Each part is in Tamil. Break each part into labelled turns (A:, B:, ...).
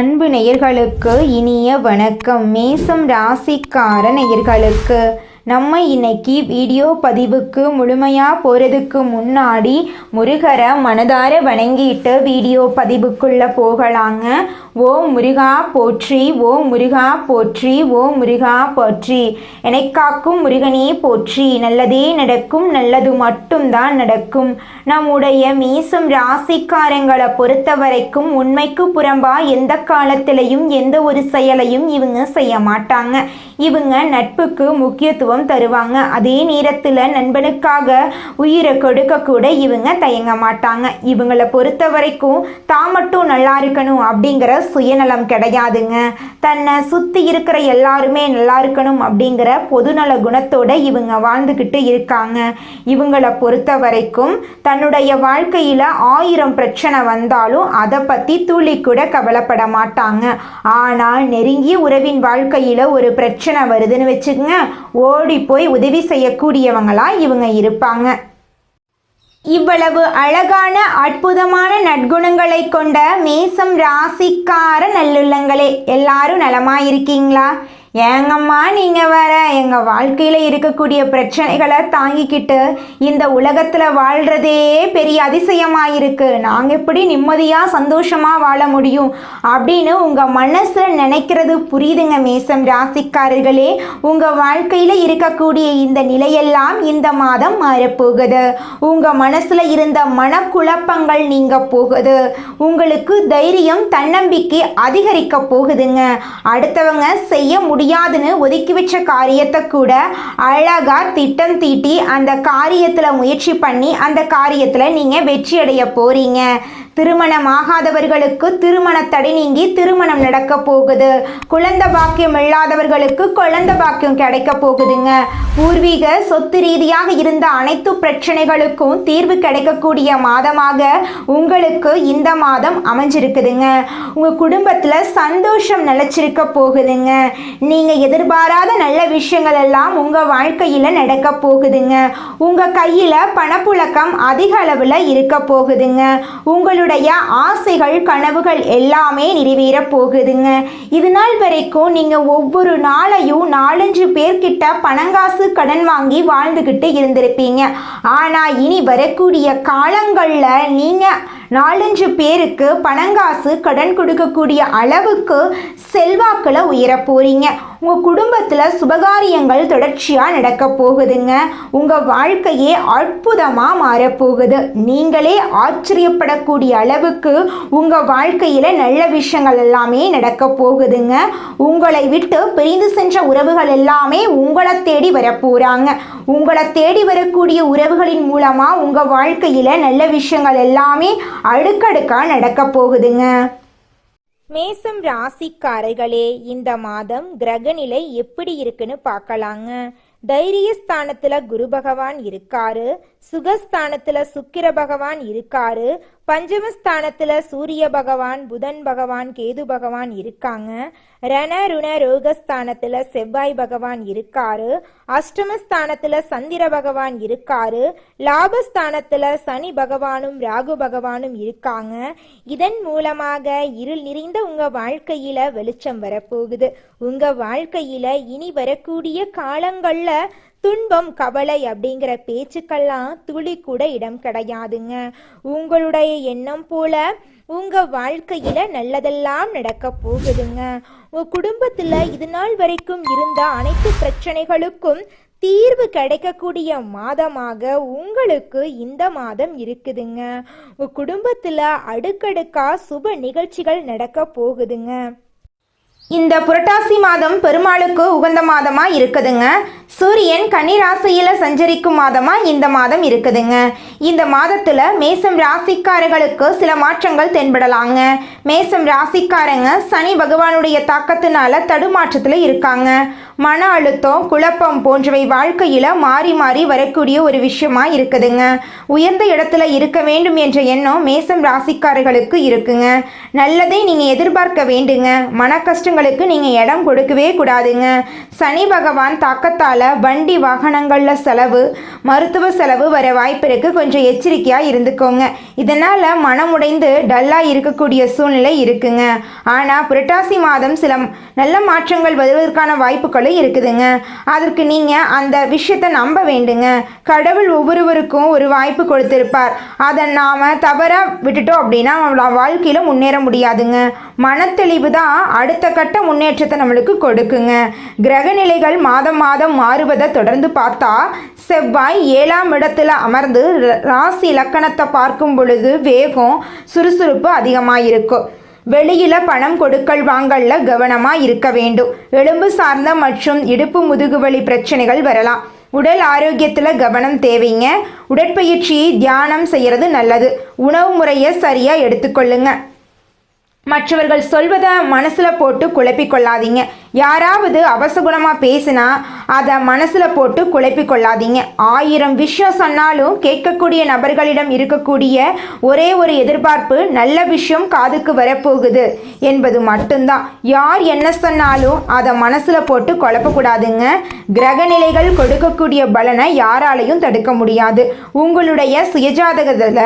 A: அன்பு நேயர்களுக்கு இனிய வணக்கம். மேசம் ராசிக்கார நேயர்களுக்கு நம்ம இன்னைக்கு வீடியோ பதிவுக்கு முழுமையாக போகிறதுக்கு முன்னாடி முருகரை மனதார வணங்கிட்டு வீடியோ பதிவுக்குள்ளே போகலாங்க. ஓ முருகா போற்றி ஓ முருகா போற்றி ஓ முருகா போற்றி. எனக்காக்கும் முருகனே போற்றி. நல்லதே நடக்கும் நல்லது மட்டும்தான் நடக்கும். நம்முடைய மீசம் ராசிக்காரங்களை பொறுத்த வரைக்கும் உண்மைக்கு புறம்பா எந்த காலத்திலையும் எந்த ஒரு செயலையும் இவங்க செய்ய மாட்டாங்க. இவங்க நட்புக்கு முக்கியத்துவம் தருவாங்க. அதே நேரத்தில் நண்பனுக்காக உயிரை கொடுக்க கூட இவங்க தயங்க மாட்டாங்க. இவங்களை பொறுத்த வரைக்கும் தான் மட்டும் நல்லா இருக்கணும் அப்படிங்கிற சுயநலம் கிடையாதுங்க. தன்னை சுற்றி இருக்கிற எல்லாருமே நல்லா இருக்கணும் அப்படிங்கிற பொதுநல குணத்தோட இவங்க வாழ்ந்துக்கிட்டு இருக்காங்க. இவங்களை பொறுத்த வரைக்கும் தன்னுடைய வாழ்க்கையில் ஆயிரம் பிரச்சனை வந்தாலும் அதை பற்றி துளி கூட கவலைப்பட மாட்டாங்க. ஆனால் நெருங்கிய உறவின் வாழ்க்கையில் ஒரு பிரச்சனை வருதுன்னு வச்சுக்கோங்க. ஓடி போய் உதவி செய்யக்கூடியவங்களா இவங்க இருப்பாங்க. இவ்வளவு அழகான அற்புதமான நற்குணங்களை கொண்ட மேசம் ராசிக்கார நல்லுள்ளங்களே எல்லாரும் நலமா இருக்கீங்களா ஏங்கம்மா நீங்கள் வேற எங்கள் வாழ்க்கையில் இருக்கக்கூடிய பிரச்சனைகளை தாங்கிக்கிட்டு இந்த உலகத்தில் வாழ்கிறதே பெரிய அதிசயமாக இருக்குது நாங்கள் எப்படி நிம்மதியாக சந்தோஷமாக வாழ முடியும் அப்படின்னு உங்கள் மனசில் நினைக்கிறது புரியுதுங்க மேசம் ராசிக்காரர்களே. உங்கள் வாழ்க்கையில் இருக்கக்கூடிய இந்த நிலையெல்லாம் இந்த மாதம் மாறப்போகுது. உங்கள் மனசில் இருந்த மனக்குழப்பங்கள் நீங்க போகுது. உங்களுக்கு தைரியம் தன்னம்பிக்கை அதிகரிக்க போகுதுங்க. அடுத்தவங்க செய்ய முடியும் முடியாதுன்னு ஒதுக்கி வச்ச காரியத்தை கூட அழகா திட்டம் தீட்டி அந்த காரியத்தில் முயற்சி பண்ணி அந்த காரியத்தில் நீங்கள் வெற்றி அடைய போகிறீங்க திருமணம் ஆகாதவர்களுக்கு திருமண தடை நீங்கி திருமணம் நடக்க போகுது. குழந்தை பாக்கியம் இல்லாதவர்களுக்கு குழந்தை பாக்கியம் கிடைக்க போகுதுங்க. பூர்வீக சொத்து ரீதியாக இருந்த அனைத்து பிரச்சனைகளுக்கும் தீர்வு கிடைக்கக்கூடிய மாதமாக உங்களுக்கு இந்த மாதம் அமைஞ்சிருக்குதுங்க. உங்கள் குடும்பத்தில் சந்தோஷம் நிலச்சிருக்க போகுதுங்க. நீங்கள் எதிர்பாராத நல்ல விஷயங்கள் எல்லாம் உங்கள் வாழ்க்கையில் நடக்க போகுதுங்க. உங்கள் கையில் பணப்புழக்கம் அதிக அளவில் இருக்க போகுதுங்க. உங்களுடைய ஆசைகள் கனவுகள் எல்லாமே நிறைவேற போகுதுங்க. இது நாள் வரைக்கும் நீங்கள் ஒவ்வொரு நாளையும் நாலஞ்சு பேர்கிட்ட பணங்காசு கடன் வாங்கி வாழ்ந்துக்கிட்டு இருந்திருப்பீங்க. ஆனால் இனி வரக்கூடிய காலங்களில் நீங்கள் நாலஞ்சு பேருக்கு பணங்காசு கடன் கொடுக்கக்கூடிய அளவுக்கு செல்வாக்கில் உயர போகிறீங்க உங்கள் குடும்பத்தில் சுபகாரியங்கள் தொடர்ச்சியாக நடக்க போகுதுங்க. உங்கள் வாழ்க்கையே அற்புதமாக மாறப்போகுது நீங்களே ஆச்சரியப்படக்கூடிய அளவுக்கு உங்கள் வாழ்க்கையில் நல்ல விஷயங்கள் எல்லாமே நடக்க போகுதுங்க. உங்களை விட்டு பிரிந்து சென்ற உறவுகள் எல்லாமே உங்களை தேடி வரப்போகிறாங்க உங்களை தேடி வரக்கூடிய உறவுகளின் மூலமாக உங்கள் வாழ்க்கையில் நல்ல விஷயங்கள் எல்லாமே அடுக்கடுக்காக நடக்க போகுதுங்க. மேசம் ராசிக்காரர்களே இந்த மாதம் கிரகநிலை எப்படி இருக்குன்னு பார்க்கலாங்க. தைரியஸ்தானத்துல குரு பகவான் இருக்காரு. சுகஸ்தானத்துல சுக்கிர பகவான் இருக்காரு. பஞ்சமஸ்தானத்துல சூரிய பகவான் புதன் பகவான் கேது பகவான் இருக்காங்க. ரண ருண ரோகஸ்தானத்துல செவ்வாய் பகவான் இருக்காரு. அஷ்டமஸ்தானத்துல சந்திர பகவான் இருக்காரு. லாபஸ்தானத்துல சனி பகவானும் ராகு பகவானும் இருக்காங்க. இதன் மூலமாக இருள் நிறைந்த உங்க வாழ்க்கையில வெளிச்சம் வரப்போகுது. உங்க வாழ்க்கையில இனி வரக்கூடிய காலங்கள்ல துன்பம் கவலை அப்படிங்கிற பேச்சுக்கெல்லாம் துளி கூட இடம் கிடையாதுங்க. உங்களுடைய எண்ணம் போல உங்க வாழ்க்கையில நல்லதெல்லாம் நடக்க போகுதுங்க. உங்க குடும்பத்துல இது நாள் வரைக்கும் இருந்த அனைத்து பிரச்சனைகளுக்கும் தீர்வு கிடைக்கக்கூடிய மாதமாக உங்களுக்கு இந்த மாதம் இருக்குதுங்க. உங்க குடும்பத்துல அடுக்கடுக்கா சுப நிகழ்ச்சிகள் நடக்க போகுதுங்க. இந்த புரட்டாசி மாதம் பெருமாளுக்கு உகந்த மாதமா இருக்குதுங்க. சூரியன் கன்னிராசியில் சஞ்சரிக்கும் மாதமா இந்த மாதம் இருக்குதுங்க. இந்த மாதத்துல மேசம் ராசிக்காரர்களுக்கு சில மாற்றங்கள் தென்படலாங்க. மேசம் ராசிக்காரங்க சனி பகவானுடைய தாக்கத்தினால தடுமாற்றத்தில் இருக்காங்க. மன அழுத்தம் குழப்பம் போன்றவை வாழ்க்கையில் மாறி மாறி வரக்கூடிய ஒரு விஷயமா இருக்குதுங்க. உயர்ந்த இடத்துல இருக்க வேண்டும் என்ற எண்ணம் மேசம் ராசிக்காரர்களுக்கு இருக்குங்க. நல்லதை நீங்கள் எதிர்பார்க்க வேண்டுங்க. மன கஷ்டங்களுக்கு நீங்கள் இடம் கொடுக்கவே கூடாதுங்க. சனி பகவான் தாக்கத்தால் வண்டி வாகனங்களில் செலவு மருத்துவ செலவு வர வாய்ப்பிற்கு கொஞ்சம் எச்சரிக்கையாக இருந்துக்கோங்க. இதனால் மனமுடைந்து டல்லாக இருக்கக்கூடிய சூழ்நிலை இருக்குங்க. ஆனால் புரட்டாசி மாதம் சில நல்ல மாற்றங்கள் வருவதற்கான வாய்ப்புகளும் இருக்குதுங்க. அதற்கு நீங்கள் அந்த விஷயத்தை நம்ப வேண்டுங்க. கடவுள் ஒவ்வொருவருக்கும் ஒரு வாய்ப்பு கொடுத்திருப்பார். அதை நாம் தவறாக விட்டுட்டோம் அப்படின்னா வாழ்க்கையில் முன்னேற முடியாதுங்க. மனத்தெளிவு தான் அடுத்த கட்ட முன்னேற்றத்தை நம்மளுக்கு கொடுக்குங்க. கிரகநிலைகள் மாதம் மாதம் மாறுவதை தொடர்ந்து பார்த்தா செவ்வாய் ஏழாம் இடத்துல அமர்ந்து ர- ராசி இலக்கணத்தை பார்க்கும் பொழுது வேகம் சுறுசுறுப்பு அதிகமாக இருக்கும் வெளியில பணம் கொடுக்கல் வாங்கல்ல கவனமா இருக்க வேண்டும். எலும்பு சார்ந்த மற்றும் இடுப்பு முதுகுவலி பிரச்சனைகள் வரலாம். உடல் ஆரோக்கியத்தில் கவனம் தேவைங்க. உடற்பயிற்சியை தியானம் செய்யறது நல்லது. உணவு முறையை சரியாக எடுத்துக்கொள்ளுங்க. மற்றவர்கள் சொல்வதை மனசில் போட்டு குழப்பிக்கொள்ளாதீங்க யாராவது அவசகுணமாக பேசினா அதை மனசில் போட்டு குழப்பி கொள்ளாதீங்க ஆயிரம் விஷயம் சொன்னாலும் கேட்கக்கூடிய நபர்களிடம் இருக்கக்கூடிய ஒரே ஒரு எதிர்பார்ப்பு நல்ல விஷயம் காதுக்கு வரப்போகுது என்பது மட்டும்தான். யார் என்ன சொன்னாலும் அதை மனசில் போட்டு குழப்பக்கூடாதுங்க. கிரகநிலைகள் கொடுக்கக்கூடிய பலனை யாராலையும் தடுக்க முடியாது. உங்களுடைய சுயஜாதகத்தில்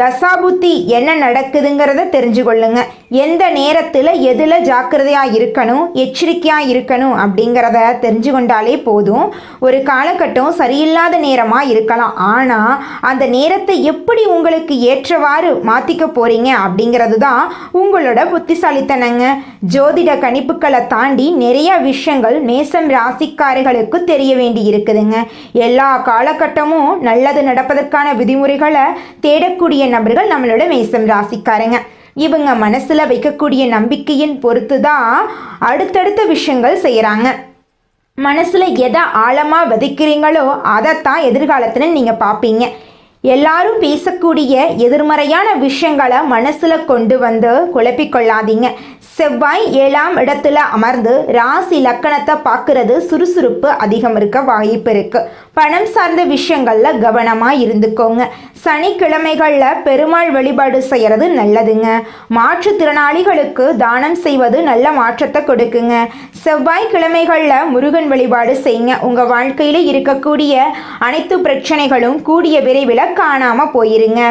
A: தசாபுத்தி என்ன நடக்குதுங்கிறத தெரிஞ்சு கொள்ளுங்க எந்த நேரத்தில் எதில் ஜாக்கிரதையாக இருக்கணும் எச்சரிக்கை எச்சரிக்கையாக இருக்கணும் அப்படிங்கிறத தெரிஞ்சு கொண்டாலே போதும். ஒரு காலகட்டம் சரியில்லாத நேரமாக இருக்கலாம். ஆனால் அந்த நேரத்தை எப்படி உங்களுக்கு ஏற்றவாறு மாற்றிக்க போகிறீங்க அப்படிங்கிறது தான் உங்களோட புத்திசாலித்தனங்க. ஜோதிட கணிப்புகளை தாண்டி நிறைய விஷயங்கள் மேசம் ராசிக்காரர்களுக்கு தெரிய வேண்டி இருக்குதுங்க. எல்லா காலகட்டமும் நல்லது நடப்பதற்கான விதிமுறைகளை தேடக்கூடிய நபர்கள் நம்மளோட மேசம் ராசிக்காரங்க. இவங்க மனசில் வைக்கக்கூடிய நம்பிக்கையின் பொறுத்து தான் அடுத்தடுத்த விஷயங்கள் செய்கிறாங்க மனசில் எதை ஆழமாக விதைக்கிறீங்களோ அதைத்தான் எதிர்காலத்தில் நீங்கள் பார்ப்பீங்க எல்லாரும் பேசக்கூடிய எதிர்மறையான விஷயங்களை மனசில் கொண்டு வந்து குழப்பிக்கொள்ளாதீங்க செவ்வாய் ஏழாம் இடத்துல அமர்ந்து ராசி லக்கணத்தை பார்க்கறது சுறுசுறுப்பு அதிகம் இருக்க வாய்ப்பு இருக்கு. பணம் சார்ந்த விஷயங்கள்ல கவனமா இருந்துக்கோங்க. சனிக்கிழமைகளில் பெருமாள் வழிபாடு செய்யறது நல்லதுங்க. மாற்றுத்திறனாளிகளுக்கு தானம் செய்வது நல்ல மாற்றத்தை கொடுக்குங்க. செவ்வாய் கிழமைகள்ல முருகன் வழிபாடு செய்யுங்க. உங்க வாழ்க்கையில இருக்கக்கூடிய அனைத்து பிரச்சனைகளும் கூடிய விரைவில் காணாம போயிருங்க.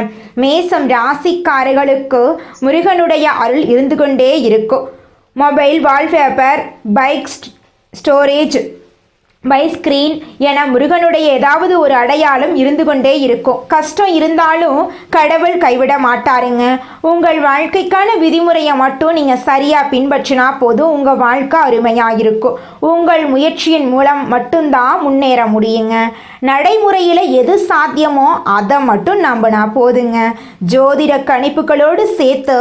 A: மேசம் ராசிக்காரர்களுக்கு முருகனுடைய அருள் இருந்து கொண்டே இருக்கும். மொபைல் வால்பேப்பர் பைக் ஸ்டோரேஜ் பை ஸ்க்ரீன் என முருகனுடைய ஏதாவது ஒரு அடையாளம் இருந்து கொண்டே இருக்கும். கஷ்டம் இருந்தாலும் கடவுள் கைவிட மாட்டாருங்க. உங்கள் வாழ்க்கைக்கான விதிமுறையை மட்டும் நீங்கள் சரியாக பின்பற்றினா போதும் உங்கள் வாழ்க்கை அருமையாக இருக்கும் உங்கள் முயற்சியின் மூலம் மட்டும்தான் முன்னேற முடியுங்க. நடைமுறையில் எது சாத்தியமோ அதை மட்டும் நம்பினா போதுங்க. ஜோதிட கணிப்புகளோடு சேர்த்து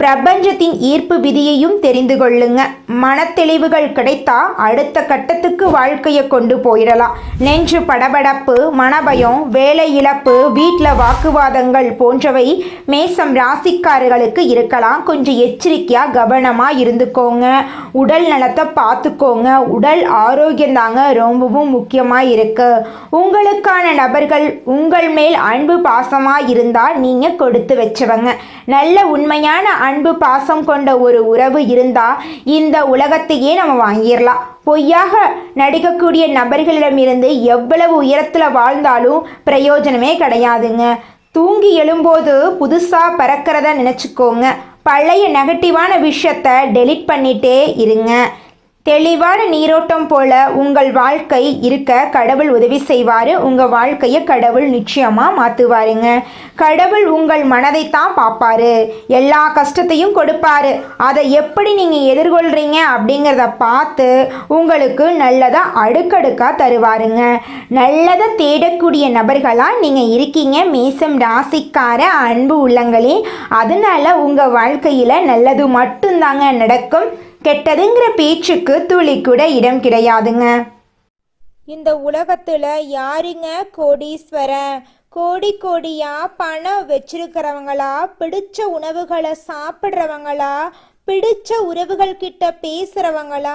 A: பிரபஞ்சத்தின் ஈர்ப்பு விதியையும் தெரிந்து கொள்ளுங்க. மனத்தெளிவுகள் கிடைத்தா அடுத்த கட்டத்துக்கு வாழ்க்கையை கொண்டு போயிடலாம். நெஞ்சு படபடப்பு மனபயம் வேலை இழப்பு வீட்டில் வாக்குவாதங்கள் போன்றவை மேசம் ராசிக்காரர்களுக்கு இருக்கலாம். கொஞ்சம் எச்சரிக்கையாக கவனமாக இருந்துக்கோங்க. உடல் நலத்தை பார்த்துக்கோங்க. உடல் ஆரோக்கியம் தாங்க ரொம்பவும் முக்கியமாக இருக்கு. உங்களுக்கான நபர்கள் உங்கள் மேல் அன்பு பாசமாக இருந்தால் நீங்கள் கொடுத்து வச்சவங்க. நல்ல உண்மையான அன்பு பாசம் கொண்ட ஒரு உறவு இருந்தால் இந்த உலகத்தையே நம்ம வாங்கிடலாம் பொய்யாக நடிக்கக்கூடிய நபர்களிடமிருந்து எவ்வளவு உயரத்தில் வாழ்ந்தாலும் பிரயோஜனமே கிடையாதுங்க. தூங்கி எழும்போது புதுசாக பறக்கிறத நினச்சிக்கோங்க. பழைய நெகட்டிவான விஷயத்தை டெலீட் பண்ணிட்டே இருங்க. தெளிவான நீரோட்டம் போல உங்கள் வாழ்க்கை இருக்க கடவுள் உதவி செய்வார். உங்கள் வாழ்க்கையை கடவுள் நிச்சயமாக மாற்றுவாருங்க கடவுள் உங்கள் மனதை தான் பார்ப்பாரு எல்லா கஷ்டத்தையும் கொடுப்பாரு. அதை எப்படி நீங்கள் எதிர்கொள்கிறீங்க அப்படிங்கிறத பார்த்து உங்களுக்கு நல்லதாக அடுக்கடுக்காக தருவாருங்க. நல்லதை தேடக்கூடிய நபர்களாக நீங்கள் இருக்கீங்க. மேசம் ராசிக்கார அன்பு உள்ளங்களே அதனால உங்கள் வாழ்க்கையில் நல்லது மட்டும்தாங்க நடக்கும். கெட்டதுங்கிற பேச்சுக்கு துளி கூட இடம் கிடையாதுங்க.
B: இந்த உலகத்துல யாருங்க கோடீஸ்வரன்? கோடி கோடியா பணம் வச்சிருக்கிறவங்களா? பிடிச்ச உணவுகளை சாப்பிட்றவங்களா? பிடிச்ச உறவுகள் கிட்ட பேசுறவங்களா?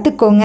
A: கத்துக்கோங்க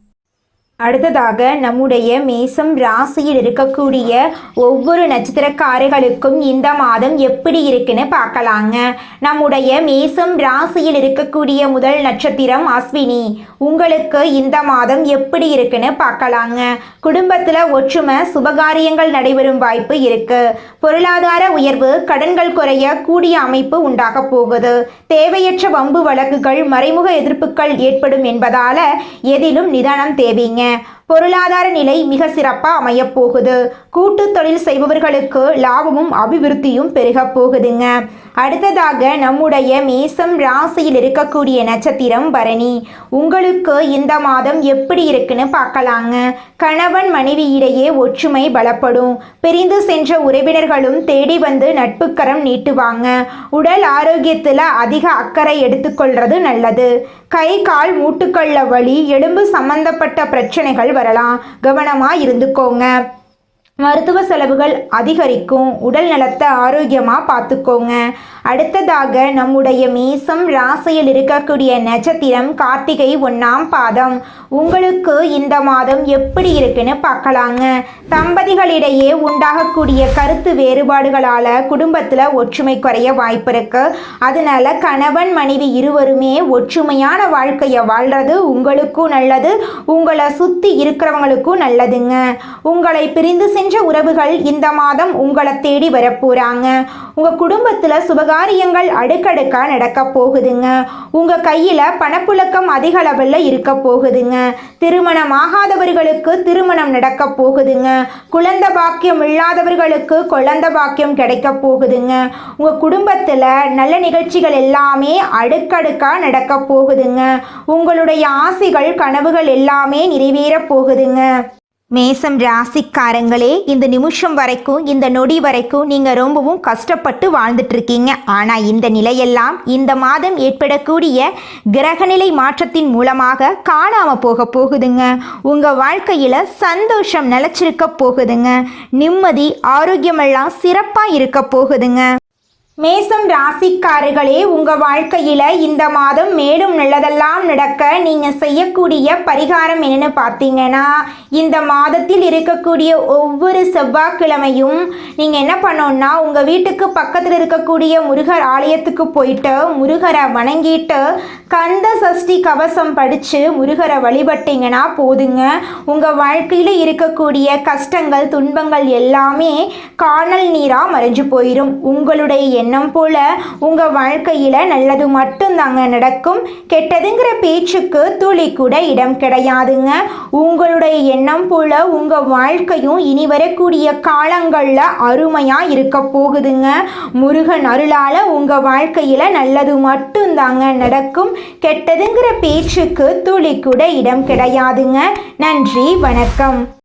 A: அடுத்ததாக நம்முடைய மேசம் ராசியில் இருக்கக்கூடிய ஒவ்வொரு நட்சத்திரக்காரர்களுக்கும் இந்த மாதம் எப்படி இருக்குன்னு பார்க்கலாங்க. நம்முடைய மேசம் ராசியில் இருக்கக்கூடிய முதல் நட்சத்திரம் அஸ்வினி. உங்களுக்கு இந்த மாதம் எப்படி இருக்குன்னு பார்க்கலாங்க. குடும்பத்தில் ஒற்றுமை சுபகாரியங்கள் நடைபெறும் வாய்ப்பு இருக்கு. பொருளாதார உயர்வு கடன்கள் குறைய கூடிய அமைப்பு உண்டாக போகுது. தேவையற்ற வம்பு வழக்குகள் மறைமுக எதிர்ப்புகள் ஏற்படும் என்பதால எதிலும் நிதானம் தேவைங்க. не பொருளாதார நிலை மிக சிறப்பாக அமையப் போகுது கூட்டு தொழில் செய்பவர்களுக்கு லாபமும் அபிவிருத்தியும் பெருகப் போகுதுங்க. அடுத்ததாக நம்முடைய மேசம் ராசியில் இருக்கக்கூடிய நட்சத்திரம் பரணி. உங்களுக்கு இந்த மாதம் எப்படி இருக்குன்னு பார்க்கலாங்க. கணவன் மனைவி இடையே ஒற்றுமை பலப்படும். பிரிந்து சென்ற உறவினர்களும் தேடி வந்து நட்புக்கரம் நீட்டுவாங்க. உடல் ஆரோக்கியத்தில் அதிக அக்கறை எடுத்துக்கொள்றது நல்லது. கை கால் மூட்டுக்கள்ள வழி எலும்பு சம்பந்தப்பட்ட பிரச்சனைகள் வரலாம். கவனமாக இருந்துக்கோங்க மருத்துவ செலவுகள் அதிகரிக்கும். உடல் நலத்தை ஆரோக்கியமாக பார்த்துக்கோங்க. அடுத்ததாக நம்முடைய மேசம் ராசியில் இருக்கக்கூடிய நட்சத்திரம் கார்த்திகை ஒன்றாம் பாதம். உங்களுக்கு இந்த மாதம் எப்படி இருக்குன்னு பார்க்கலாங்க. தம்பதிகளிடையே உண்டாகக்கூடிய கருத்து வேறுபாடுகளால் குடும்பத்தில் ஒற்றுமை குறைய வாய்ப்பு இருக்கு. அதனால கணவன் மனைவி இருவருமே ஒற்றுமையான வாழ்க்கையை வாழ்றது உங்களுக்கும் நல்லது உங்களை சுற்றி இருக்கிறவங்களுக்கும் நல்லதுங்க. உங்களை பிரிந்து சென்ற உறவுகள் இந்த மாதம் உங்களை தேடி வரப்போகிறாங்க உங்கள் குடும்பத்தில் சுபகாரியங்கள் அடுக்கடுக்காக நடக்க போகுதுங்க. உங்கள் கையில் பணப்புழக்கம் அதிக அளவில் இருக்க போகுதுங்க. திருமணம் ஆகாதவர்களுக்கு திருமணம் நடக்க போகுதுங்க. குழந்தை பாக்கியம் இல்லாதவர்களுக்கு குழந்த பாக்கியம் கிடைக்க போகுதுங்க. உங்கள் குடும்பத்தில் நல்ல நிகழ்ச்சிகள் எல்லாமே அடுக்கடுக்காக நடக்க போகுதுங்க. உங்களுடைய ஆசைகள் கனவுகள் எல்லாமே நிறைவேற போகுதுங்க. மேசம் ராசிக்காரங்களே இந்த நிமிஷம் வரைக்கும் இந்த நொடி வரைக்கும் நீங்கள் ரொம்பவும் கஷ்டப்பட்டு வாழ்ந்துட்டு இருக்கீங்க ஆனால் இந்த நிலையெல்லாம் இந்த மாதம் ஏற்படக்கூடிய கிரகநிலை மாற்றத்தின் மூலமாக காணாமல் போக போகுதுங்க. உங்கள் வாழ்க்கையில் சந்தோஷம் நிலச்சிருக்க போகுதுங்க. நிம்மதி ஆரோக்கியமெல்லாம் சிறப்பாக இருக்க போகுதுங்க. மேசம் ராசிக்காரர்களே உங்க வாழ்க்கையில இந்த மாதம் மேலும் நல்லதெல்லாம் நடக்க நீங்க செய்யக்கூடிய பரிகாரம் என்னன்னு பார்த்தீங்கன்னா இந்த மாதத்தில் இருக்கக்கூடிய ஒவ்வொரு செவ்வாய்க்கிழமையும் நீங்க என்ன பண்ணணும்னா உங்க வீட்டுக்கு பக்கத்தில் இருக்கக்கூடிய முருகர் ஆலயத்துக்கு போயிட்டு முருகரை வணங்கிட்டு கந்த சஷ்டி கவசம் படிச்சு முருகரை வழிபட்டீங்கன்னா போதுங்க. உங்க வாழ்க்கையில இருக்கக்கூடிய கஷ்டங்கள் துன்பங்கள் எல்லாமே காணல் நீரா மறைஞ்சு போயிடும் உங்களுடைய எண்ணம் போல உங்க வாழ்க்கையில நல்லது மட்டும்தாங்க நடக்கும். கெட்டதுங்கிற பேச்சுக்கு துளி கூட இடம் கிடையாதுங்க. உங்களுடைய எண்ணம் போல உங்க வாழ்க்கையும் இனி வரக்கூடிய காலங்கள்ல அருமையா இருக்க போகுதுங்க. முருகன் அருளால உங்க வாழ்க்கையில நல்லது மட்டும்தாங்க நடக்கும். கெட்டதுங்கிற பேச்சுக்கு துளி கூட இடம் கிடையாதுங்க. நன்றி வணக்கம்.